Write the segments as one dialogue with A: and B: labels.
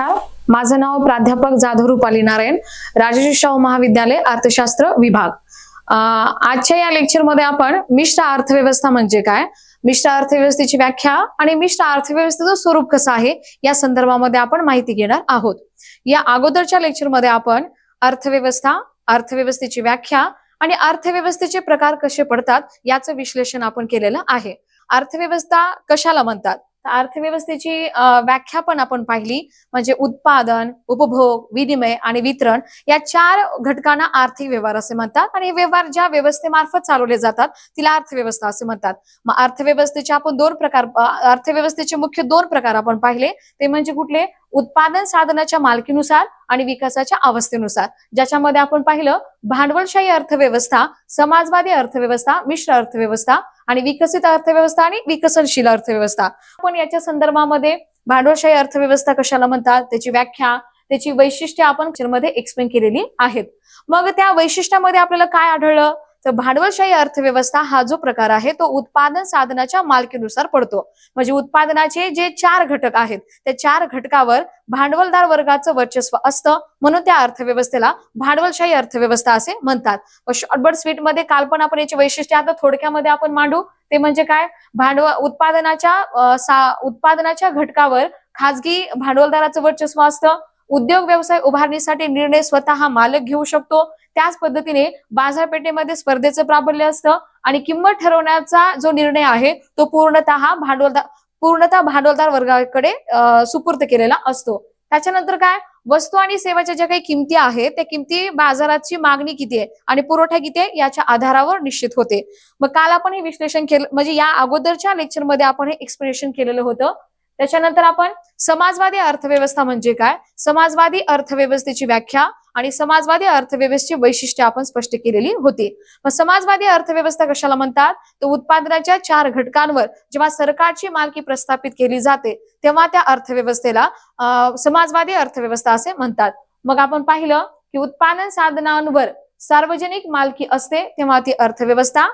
A: नमस्कार. माझं नाव प्राध्यापक जाधव रुपाली नारायण राजेश शाहू महाविद्यालय अर्थशास्त्र विभाग. आजच्या या लेक्चरमध्ये आपण मिश्र अर्थव्यवस्था म्हणजे काय? मिश्र अर्थव्यवस्थेची व्याख्या आणि मिश्र अर्थव्यवस्थेचं स्वरूप कसं आहे? या संदर्भामध्ये आपण माहिती घेणार आहोत. या अगोदरच्या लेक्चरमध्ये आपण अर्थव्यवस्था अर्थव्यवस्थेची व्याख्या आणि अर्थव्यवस्थेचे प्रकार कसे पडतात याचं विश्लेषण आपण केलेलं आहे. अर्थव्यवस्था कशाला म्हणतात? अर्थव्यवस्थेची व्याख्या पण आपण पाहिली. म्हणजे उत्पादन उपभोग विनिमय आणि वितरण या चार घटकांना आर्थिक व्यवहार असे म्हणतात. आणि हे व्यवहार ज्या व्यवस्थेमार्फत चालवले जातात तिला अर्थव्यवस्था असे म्हणतात. मग अर्थव्यवस्थेचे आपण दोन प्रकार अर्थव्यवस्थेचे मुख्य दोन प्रकार आपण पाहिले. ते म्हणजे कुठले? उत्पादन साधनाच्या मालकीनुसार आणि विकासाच्या अवस्थेनुसार. ज्याच्यामध्ये आपण पाहिलं भांडवलशाही अर्थव्यवस्था समाजवादी अर्थव्यवस्था मिश्र अर्थव्यवस्था आणि विकसित अर्थव्यवस्था आणि विकसनशील अर्थव्यवस्था. आपण याच्या संदर्भामध्ये भांडवलशाही अर्थव्यवस्था कशाला म्हणतात त्याची व्याख्या त्याची वैशिष्ट्ये आपण मध्ये एक्सप्लेन केलेली आहेत. मग त्या वैशिष्ट्यामध्ये आपल्याला काय आढळलं? तर भांडवलशाही अर्थव्यवस्था हा जो प्रकार आहे तो उत्पादन साधनाच्या मालकीनुसार पडतो. म्हणजे उत्पादनाचे जे चार घटक आहेत त्या चार घटकावर भांडवलदार वर्गाचं वर्चस्व असतं म्हणून त्या अर्थव्यवस्थेला भांडवलशाही अर्थव्यवस्था असे म्हणतात. शॉर्टबर्ड स्वीटमध्ये काल पण आपण याची वैशिष्ट्य आता थोडक्यामध्ये आपण मांडू. ते म्हणजे काय? भांडवल उत्पादनाच्या उत्पादनाच्या घटकावर खाजगी भांडवलदाराचं वर्चस्व असतं. उद्योग व्यवसाय उभारणीसाठी निर्णय स्वतः मालक घेऊ शकतो. त्याच पद्धतीने बाजारपेठेमध्ये स्पर्धेचं प्राबल्य असतं आणि किंमत ठरवण्याचा जो निर्णय आहे तो पूर्णतः भांडवलदार पूर्णतः भांडवलदार वर्गाकडे सुपूर्त केलेला असतो. त्याच्यानंतर काय? वस्तू आणि सेवाच्या ज्या काही किमती आहेत त्या किमती बाजाराची मागणी किती आहे आणि पुरवठा किती आहे याच्या आधारावर निश्चित होते. मग काल आपण हे विश्लेषण केलं म्हणजे या अगोदरच्या लेक्चरमध्ये आपण हे एक्सप्लेनेशन केलेलं होतं. त्याच्यानंतर आपण समाजवादी अर्थव्यवस्था म्हणजे काय? समाजवादी अर्थव्यवस्थेची व्याख्या आणि समाजवादी अर्थव्यवस्थेची वैशिष्ट्ये आपण स्पष्ट केलेली होती. मग समाजवादी अर्थव्यवस्था कशाला म्हणतात? तर उत्पादनाच्या चार घटकांवर जेव्हा सरकारची मालकी प्रस्थापित केली जाते तेव्हा त्या अर्थव्यवस्थेला समाजवादी अर्थव्यवस्था असे म्हणतात. मग आपण पाहिलं की उत्पादन साधनांवर सार्वजनिक मालकी असते तेव्हा ती अर्थव्यवस्था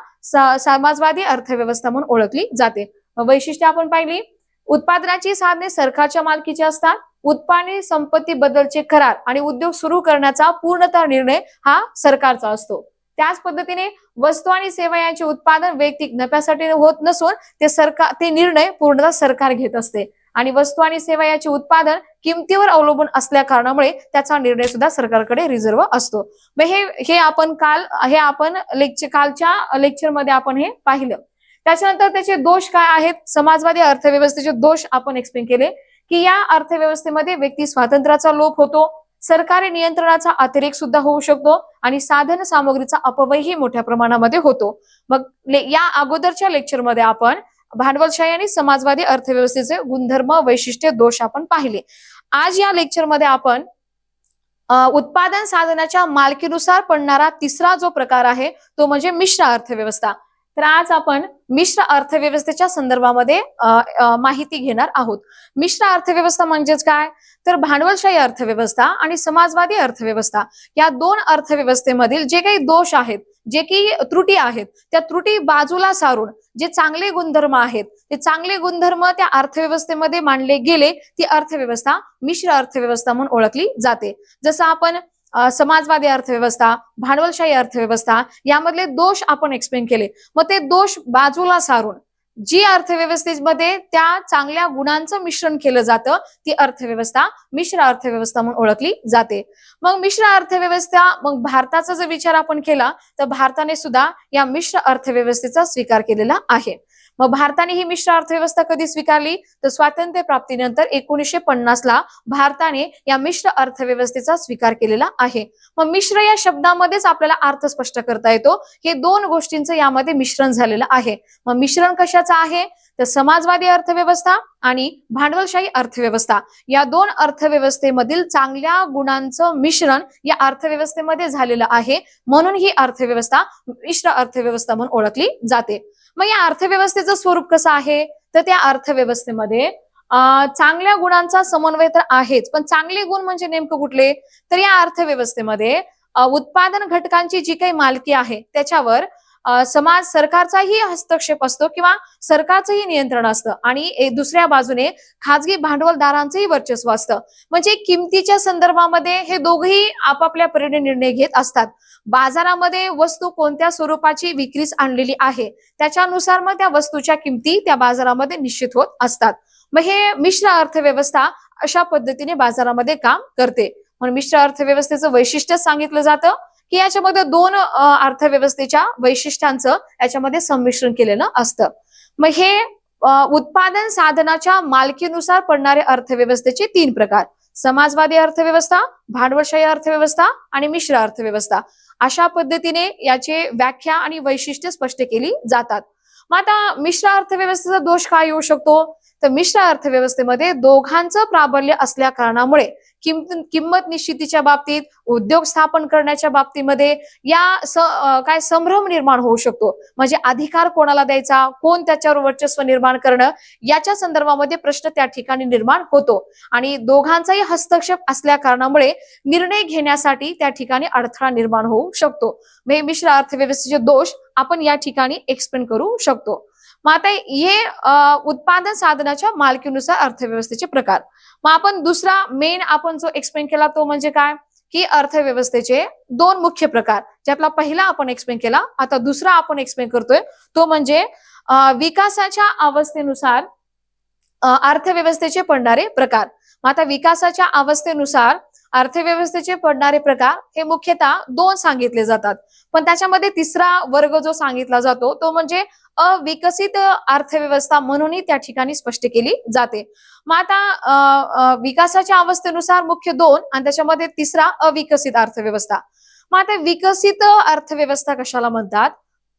A: समाजवादी अर्थव्यवस्था म्हणून ओळखली जाते. वैशिष्ट्य आपण पाहिली उत्पादनाची साधने सरकारच्या मालकीची असतात उत्पादने संपत्ती बद्दलचे करार आणि उद्योग सुरू करण्याचा पूर्णतः निर्णय हा सरकारचा असतो. त्याच पद्धतीने वस्तू आणि सेवा यांचे उत्पादन वैयक्तिक नफ्यासाठी होत नसून ते सरकार ते निर्णय पूर्णतः सरकार घेत असते. आणि वस्तू आणि सेवा याचे उत्पादन किमतीवर अवलंबून असल्या कारणामुळे त्याचा निर्णय सुद्धा सरकारकडे रिझर्व्ह असतो. मग हे हे आपण काल हे आपण लेक्चर कालच्या लेक्चरमध्ये आपण हे पाहिलं. त्याच्यानंतर त्याचे दोष काय आहेत? समाजवादी अर्थव्यवस्थेचे दोष आपण एक्सप्लेन केले. की या अर्थव्यवस्थेमध्ये व्यक्ती स्वातंत्र्याचा लोप होतो सरकारी नियंत्रणाचा अतिरेक सुद्धा होऊ शकतो आणि साधन सामग्रीचा अपव्ययही मोठ्या प्रमाणामध्ये होतो. मग ले- या अगोदरच्या लेक्चरमध्ये आपण भांडवलशाही आणि समाजवादी अर्थव्यवस्थेचे गुणधर्म वैशिष्ट्य दोष आपण पाहिले. आज या लेक्चरमध्ये आपण उत्पादन साधनाच्या मालकीनुसार पडणारा तिसरा जो प्रकार आहे तो म्हणजे मिश्र अर्थव्यवस्था. तर आज आपण मिश्र अर्थव्यवस्थेच्या संदर्भामध्ये माहिती घेणार आहोत. मिश्र अर्थव्यवस्था म्हणजेच काय? तर भांडवलशाही अर्थव्यवस्था आणि समाजवादी अर्थव्यवस्था या दोन अर्थव्यवस्थेमधील जे काही दोष आहेत जे काही त्रुटी आहेत त्या त्रुटी बाजूला सारून जे चांगले गुणधर्म आहेत ते चांगले गुणधर्म त्या अर्थव्यवस्थेमध्ये मांडले गेले ती अर्थव्यवस्था मिश्र अर्थव्यवस्था म्हणून ओळखली जाते. जसं आपण समाजवादी अर्थव्यवस्था भांडवलशाही अर्थव्यवस्था यामधले दोष आपण एक्सप्लेन केले. मग ते दोष बाजूला सारून जी अर्थव्यवस्थेमध्ये त्या चांगल्या गुणांचं मिश्रण केलं जातं ती अर्थव्यवस्था मिश्र अर्थव्यवस्था म्हणून ओळखली जाते. मग मिश्र अर्थव्यवस्था मग भारताचा जर विचार आपण केला तर भारताने सुद्धा या मिश्र अर्थव्यवस्थेचा स्वीकार केलेला आहे. मग भारताने ही मिश्र अर्थव्यवस्था कधी स्वीकारली? तर स्वातंत्र्य प्राप्तीनंतर एकोणीसशे पन्नासला भारताने या मिश्र अर्थव्यवस्थेचा स्वीकार केलेला आहे. मग मिश्र या शब्दामध्येच आपल्याला अर्थ स्पष्ट करता येतो. हे दोन गोष्टींचं यामध्ये मिश्रण झालेलं आहे. मग मिश्रण कशाचं आहे? तर समाजवादी अर्थव्यवस्था आणि भांडवलशाही अर्थव्यवस्था. या दोन अर्थव्यवस्थेमधील चांगल्या गुणांचं मिश्रण या अर्थव्यवस्थेमध्ये झालेलं आहे. म्हणून ही अर्थव्यवस्था मिश्र अर्थव्यवस्था म्हणून ओळखली जाते. मग या अर्थव्यवस्थेचं स्वरूप कसं आहे? तर त्या अर्थव्यवस्थेमध्ये चांगल्या गुणांचा समन्वय तर आहेच पण चांगले गुण म्हणजे नेमकं कुठले? तर या अर्थव्यवस्थेमध्ये उत्पादन घटकांची जी काही मालकी आहे त्याच्यावर समाज सरकारचाही हस्तक्षेप असतो किंवा सरकारचंही नियंत्रण असतं आणि दुसऱ्या बाजूने खाजगी भांडवलदारांचंही वर्चस्व असतं. म्हणजे किमतीच्या संदर्भामध्ये हे दोघेही आपापल्या परीने निर्णय घेत असतात. बाजारामध्ये वस्तू कोणत्या स्वरूपाची विक्रीस आणलेली आहे? त्याच्यानुसार मग त्या वस्तूच्या किमती त्या बाजारामध्ये निश्चित होत असतात. मग हे मिश्र अर्थव्यवस्था अशा पद्धतीने बाजारामध्ये काम करते. म्हणून मिश्र अर्थव्यवस्थेचं वैशिष्ट्य सांगितलं जातं की याच्यामध्ये दोन अर्थव्यवस्थेच्या वैशिष्ट्यांचं याच्यामध्ये संमिश्रण केलेलं असतं. मग हे उत्पादन साधनाच्या मालकीनुसार पडणारे अर्थव्यवस्थेचे तीन प्रकार. समाजवादी अर्थव्यवस्था भांडवलशाही अर्थव्यवस्था आणि मिश्र अर्थव्यवस्था अशा पद्धतीने याचे व्याख्या आणि वैशिष्ट्य स्पष्ट केली जातात. मग आता मिश्र अर्थव्यवस्थेचा दोष काय येऊ शकतो? तर मिश्र अर्थव्यवस्थेमध्ये दोघांचं प्राबल्य असल्या कारणामुळे किंमत निश्चितीच्या बाबतीत उद्योग स्थापन करण्याच्या बाबतीमध्ये या स काय संभ्रम निर्माण होऊ शकतो. म्हणजे अधिकार कोणाला द्यायचा? कोण त्याच्यावर वर्चस्व निर्माण करणं? याच्या संदर्भामध्ये प्रश्न त्या ठिकाणी निर्माण होतो. आणि दोघांचाही हस्तक्षेप असल्या कारणामुळे निर्णय घेण्यासाठी त्या ठिकाणी अडथळा निर्माण होऊ शकतो. हे मिश्र अर्थव्यवस्थेचे दोष आपण या ठिकाणी एक्सप्लेन करू शकतो. मग आता हे उत्पादन साधनाच्या मालकीनुसार अर्थव्यवस्थेचे प्रकार. मग आपण दुसरा मेन आपण जो एक्सप्लेन केला तो म्हणजे काय? की अर्थव्यवस्थेचे दोन मुख्य प्रकार. ज्यातला पहिला आपण एक्सप्लेन केला आता दुसरा आपण एक्सप्लेन करतोय तो म्हणजे विकासाच्या अवस्थेनुसार अर्थव्यवस्थेचे पडणारे प्रकार. मग आता विकासाच्या अवस्थेनुसार अर्थव्यवस्थेचे पडणारे प्रकार हे मुख्यतः दोन सांगितले जातात. पण त्याच्यामध्ये तिसरा वर्ग जो सांगितला जातो तो म्हणजे अविकसित अर्थव्यवस्था म्हणूनही त्या ठिकाणी स्पष्ट केली जाते. मग आता विकासाच्या अवस्थेनुसार मुख्य दोन आणि त्याच्यामध्ये तिसरा अविकसित अर्थव्यवस्था. मग आता विकसित अर्थव्यवस्था कशाला म्हणतात?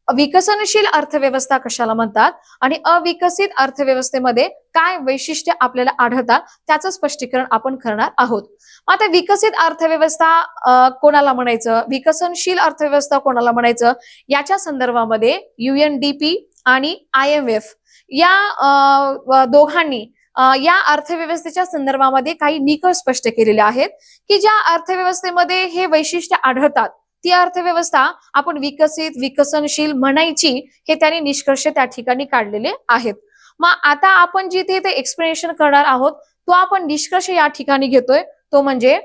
A: विकसनशील अर्थव्यवस्था कशाला म्हणतात आणि अविकसित अर्थव्यवस्थेमध्ये काय वैशिष्ट्य आपल्याला आढळतात त्याचं स्पष्टीकरण आपण करणार आहोत. आता विकसित अर्थव्यवस्था कोणाला म्हणायचं? विकसनशील अर्थव्यवस्था कोणाला म्हणायचं? याच्या संदर्भामध्ये युएनडीपी आणि आय एम एफ या दोघांनी या अर्थव्यवस्थेच्या संदर्भामध्ये काही निकष स्पष्ट केलेले आहेत की ज्या अर्थव्यवस्थेमध्ये हे वैशिष्ट्य आढळतात. ती अर्थव्यवस्था आपण विकसित विकसनशील म्हणायची हे त्यांनी निष्कर्ष त्या ठिकाणी काढलेले आहेत. मग आता आपण जिथे ते एक्सप्लेनेशन करणार आहोत तो आपण निष्कर्ष या ठिकाणी घेतोय. तो म्हणजे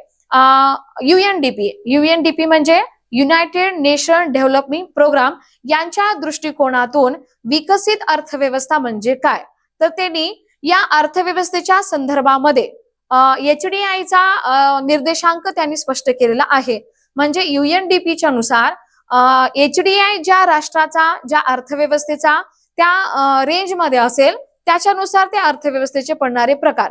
A: युएनडीपी युएनडीपी म्हणजे युनायटेड नेशन डेव्हलपमेंट प्रोग्राम यांच्या दृष्टिकोनातून विकसित अर्थव्यवस्था म्हणजे काय? तर त्यांनी या अर्थव्यवस्थेच्या संदर्भामध्ये एच डी आयचा निर्देशांक त्यांनी स्पष्ट केलेला आहे. म्हणजे युएनडीपीच्या नुसार एच डी आय ज्या राष्ट्राचा ज्या अर्थव्यवस्थेचा त्या रेंजमध्ये असेल त्याच्यानुसार त्या अर्थव्यवस्थेचे पडणारे प्रकार.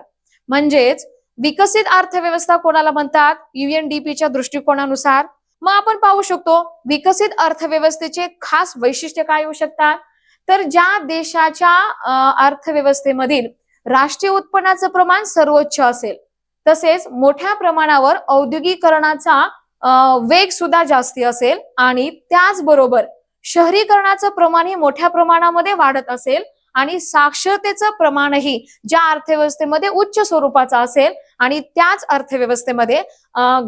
A: म्हणजेच विकसित अर्थव्यवस्था कोणाला म्हणतात? युएनडीपीच्या दृष्टिकोनानुसार. मग आपण पाहू शकतो विकसित अर्थव्यवस्थेचे खास वैशिष्ट्य काय येऊ शकतात? तर ज्या देशाच्या अर्थव्यवस्थेमधील राष्ट्रीय उत्पन्नाचं प्रमाण सर्वोच्च असेल तसेच मोठ्या प्रमाणावर औद्योगिकरणाचा वेग सुद्धा जास्ती असेल आणि त्याचबरोबर शहरीकरणाचं प्रमाणही मोठ्या प्रमाणामध्ये वाढत असेल आणि साक्षरतेचं प्रमाणही ज्या अर्थव्यवस्थेमध्ये उच्च स्वरूपाचं असेल आणि त्याच अर्थव्यवस्थेमध्ये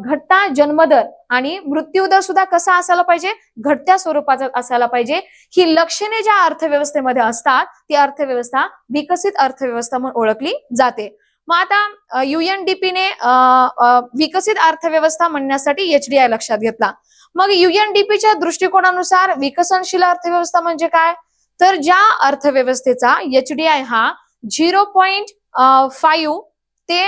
A: घटता जन्मदर आणि मृत्यूदर सुद्धा कसा असायला पाहिजे? घटत्या स्वरूपाचा असायला पाहिजे. ही लक्षणे ज्या अर्थव्यवस्थेमध्ये असतात ती अर्थव्यवस्था विकसित अर्थव्यवस्था म्हणून ओळखली जाते. मग आता युएनडीपीने विकसित अर्थव्यवस्था म्हणण्यासाठी एचडीआय लक्षात घेतला. मग युएनडीपीच्या दृष्टिकोनानुसार विकसनशील अर्थव्यवस्था म्हणजे काय? तर ज्या अर्थव्यवस्थेचा एचडीआय हा झिरो पॉईंट फाईव्ह ते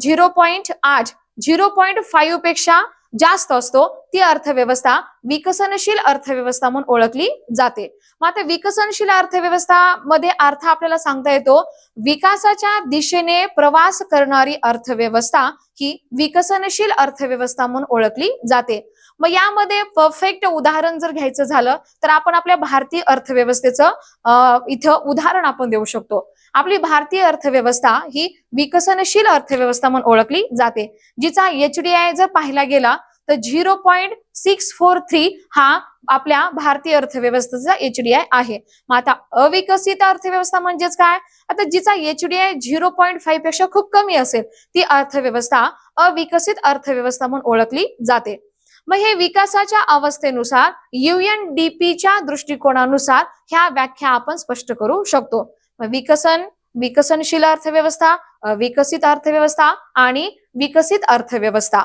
A: झिरो पॉईंट आठ झिरो पॉईंट फाईव्हपेक्षा जास्त असतो ती अर्थव्यवस्था विकसनशील अर्थव्यवस्था म्हणून ओळखली जाते. मग आता विकसनशील अर्थव्यवस्था मध्ये अर्थ आपल्याला सांगता येतो विकासाच्या दिशेने प्रवास करणारी अर्थव्यवस्था ही विकसनशील अर्थव्यवस्था म्हणून ओळखली जाते. मग यामध्ये परफेक्ट उदाहरण जर घ्यायचं झालं तर आपण आपल्या भारतीय अर्थव्यवस्थेचं इथं उदाहरण आपण देऊ शकतो. आपली भारतीय अर्थव्यवस्था ही विकसनशील अर्थव्यवस्था म्हणून ओळखली जाते जिचा एचडीआय जर पाहिला गेला तर zero point six four three हा आपल्या भारतीय अर्थव्यवस्थेचा एचडीआय आहे. मग आता अविकसित अर्थव्यवस्था म्हणजेच काय? आता जिचा एचडीआय झिरो पॉईंट फाईव्हपेक्षा खूप कमी असेल ती अर्थव्यवस्था अविकसित अर्थव्यवस्था म्हणून ओळखली जाते. मग हे विकासाच्या अवस्थेनुसार युएनडीपीच्या दृष्टिकोनानुसार ह्या व्याख्या आपण स्पष्ट करू शकतो. विकसन विकसनशील अर्थव्यवस्था विकसित अर्थव्यवस्था आणि विकसित अर्थव्यवस्था.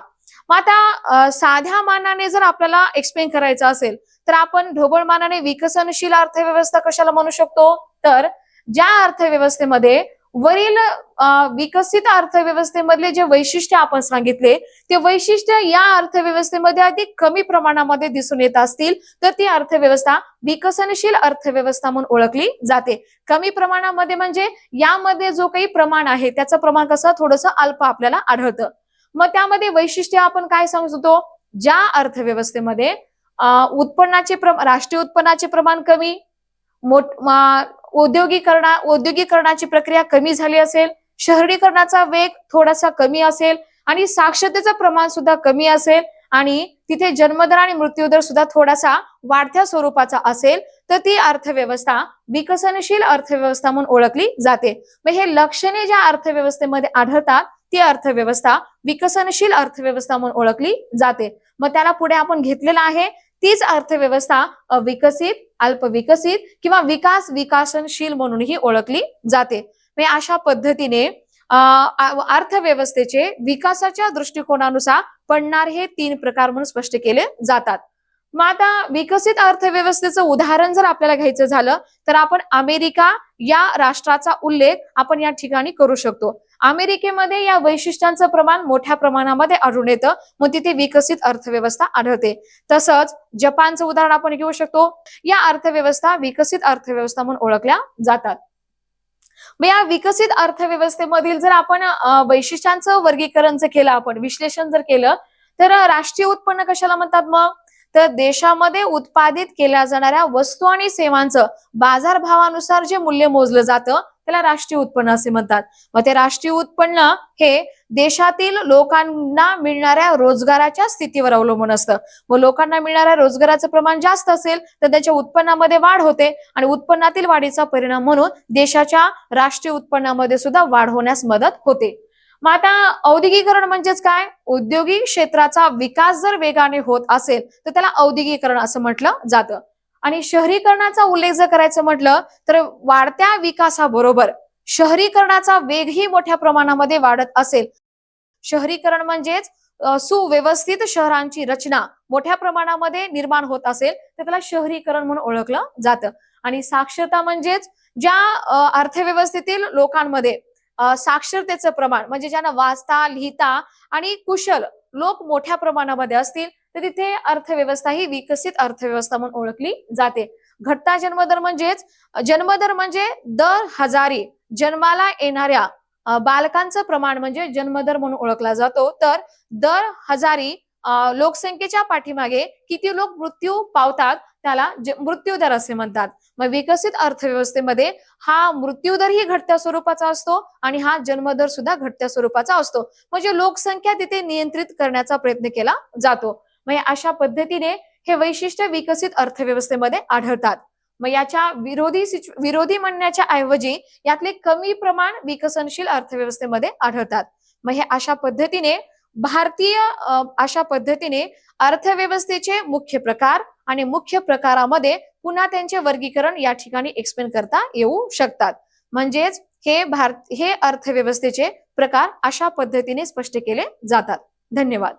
A: मग आता साध्या मानाने जर आपल्याला एक्सप्लेन करायचं असेल तर आपण ढोबळ मानाने विकसनशील अर्थव्यवस्था कशाला म्हणू शकतो? तर ज्या अर्थव्यवस्थेमध्ये वरील अ, विकसित अर्थव्यवस्थेमधले जे वैशिष्ट्य आपण सांगितले ते वैशिष्ट्य या अर्थव्यवस्थेमध्ये अधिक कमी प्रमाणामध्ये दिसून येत असतील तर ती अर्थव्यवस्था विकसनशील अर्थव्यवस्था म्हणून ओळखली जाते. कमी प्रमाणामध्ये म्हणजे यामध्ये जो काही प्रमाण आहे त्याचं प्रमाण कसं थोडंसं अल्प आपल्याला आढळतं. मग त्यामध्ये वैशिष्ट्य आपण काय समजतो? ज्या अर्थव्यवस्थेमध्ये उत्पन्नाचे प्र- राष्ट्रीय उत्पन्नाचे प्रमाण कमी मोठ औद्योगिकरणा औद्योगिकरणाची प्रक्रिया कमी झाली असेल शहरीकरणाचा वेग थोडासा कमी असेल आणि साक्षरतेचं प्रमाण सुद्धा कमी असेल आणि तिथे जन्मदर आणि मृत्यूदर सुद्धा थोडासा वाढत्या स्वरूपाचा असेल तर ती अर्थव्यवस्था विकसनशील अर्थव्यवस्था म्हणून ओळखली जाते. मग हे लक्षणे ज्या अर्थव्यवस्थेमध्ये आढळतात ती अर्थव्यवस्था विकसनशील अर्थव्यवस्था म्हणून ओळखली जाते. मग त्याला पुढे आपण घेतलेलं आहे तीच अर्थव्यवस्था विकसित अल्पविकसित किंवा विकास विकासनशील म्हणूनही ओळखली जाते. म्हणजे अशा पद्धतीने अर्थव्यवस्थेचे विकासाच्या दृष्टिकोनानुसार पडणार हे तीन प्रकार म्हणून स्पष्ट केले जातात. मग आता विकसित अर्थव्यवस्थेचं उदाहरण जर आपल्याला घ्यायचं झालं तर आपण अमेरिका या राष्ट्राचा उल्लेख आपण या ठिकाणी करू शकतो. अमेरिकेमध्ये या वैशिष्ट्यांचं प्रमाण मोठ्या प्रमाणामध्ये आढळून येतं. मग तिथे विकसित अर्थव्यवस्था आढळते. तसंच जपानचं उदाहरण आपण घेऊ शकतो. या अर्थव्यवस्था विकसित अर्थव्यवस्था म्हणून ओळखल्या जातात. मग या विकसित अर्थव्यवस्थेमधील जर आपण वैशिष्ट्यांचं वर्गीकरण जर केलं आपण विश्लेषण जर केलं तर राष्ट्रीय उत्पन्न कशाला म्हणतात मग? तर देशामध्ये उत्पादित केल्या जाणाऱ्या वस्तू आणि सेवांचं बाजारभावानुसार जे मूल्य मोजलं जातं त्याला राष्ट्रीय उत्पन्न असे म्हणतात. मग ते राष्ट्रीय उत्पन्न हे देशातील लोकांना मिळणाऱ्या रोजगाराच्या स्थितीवर अवलंबून असतं. व लोकांना मिळणाऱ्या रोजगाराचं प्रमाण जास्त असेल तर त्याच्या उत्पन्नामध्ये वाढ होते आणि उत्पन्नातील वाढीचा परिणाम म्हणून देशाच्या राष्ट्रीय उत्पन्नामध्ये सुद्धा वाढ होण्यास मदत होते. मग आता औद्योगिकरण म्हणजेच काय? औद्योगिक क्षेत्राचा विकास जर वेगाने होत असेल तर त्याला औद्योगिकरण असं म्हटलं जातं. आणि शहरीकरणाचा उल्लेख जर करायचं म्हटलं तर वाढत्या विकासाबरोबर शहरीकरणाचा वेगही मोठ्या प्रमाणामध्ये वाढत असेल. शहरीकरण म्हणजेच सुव्यवस्थित शहरांची रचना मोठ्या प्रमाणामध्ये निर्माण होत असेल तर त्याला शहरीकरण म्हणून ओळखलं जातं. आणि साक्षरता म्हणजेच ज्या अर्थव्यवस्थेतील लोकांमध्ये साक्षरतेचं प्रमाण म्हणजे ज्यांना वाचता लिहिता आणि कुशल लोक मोठ्या प्रमाणामध्ये असतील तर तिथे अर्थव्यवस्था ही विकसित अर्थव्यवस्था म्हणून ओळखली जाते. घटता जन्मदर म्हणजेच जन्मदर म्हणजे दर हजारी जन्माला येणाऱ्या बालकांचं प्रमाण म्हणजे जन्मदर म्हणून ओळखला जातो. तर दर हजारी लोकसंख्येच्या पाठीमागे किती लोक मृत्यू पावतात त्याला मृत्यू मृत्यूदर असे म्हणतात. मग विकसित अर्थव्यवस्थेमध्ये हा मृत्यूदर ही घटत्या स्वरूपाचा असतो आणि हा जन्मदर सुद्धा घटत्या स्वरूपाचा असतो. म्हणजे लोकसंख्या तिथे नियंत्रित करण्याचा प्रयत्न केला जातो. म्हणजे अशा पद्धतीने हे वैशिष्ट्य विकसित अर्थव्यवस्थेमध्ये आढळतात. मग याच्या विरोधी विरोधी म्हणण्याच्या ऐवजी यातले कमी प्रमाण विकसनशील अर्थव्यवस्थेमध्ये आढळतात. मग हे अशा पद्धतीने भारतीय अशा पद्धतीने अर्थव्यवस्थेचे मुख्य प्रकार आणि मुख्य प्रकारामध्ये पुन्हा त्यांचे वर्गीकरण या ठिकाणी एक्सप्लेन करता येऊ शकतात. म्हणजेच हे भारत हे अर्थव्यवस्थेचे प्रकार अशा पद्धतीने स्पष्ट केले जातात. धन्यवाद.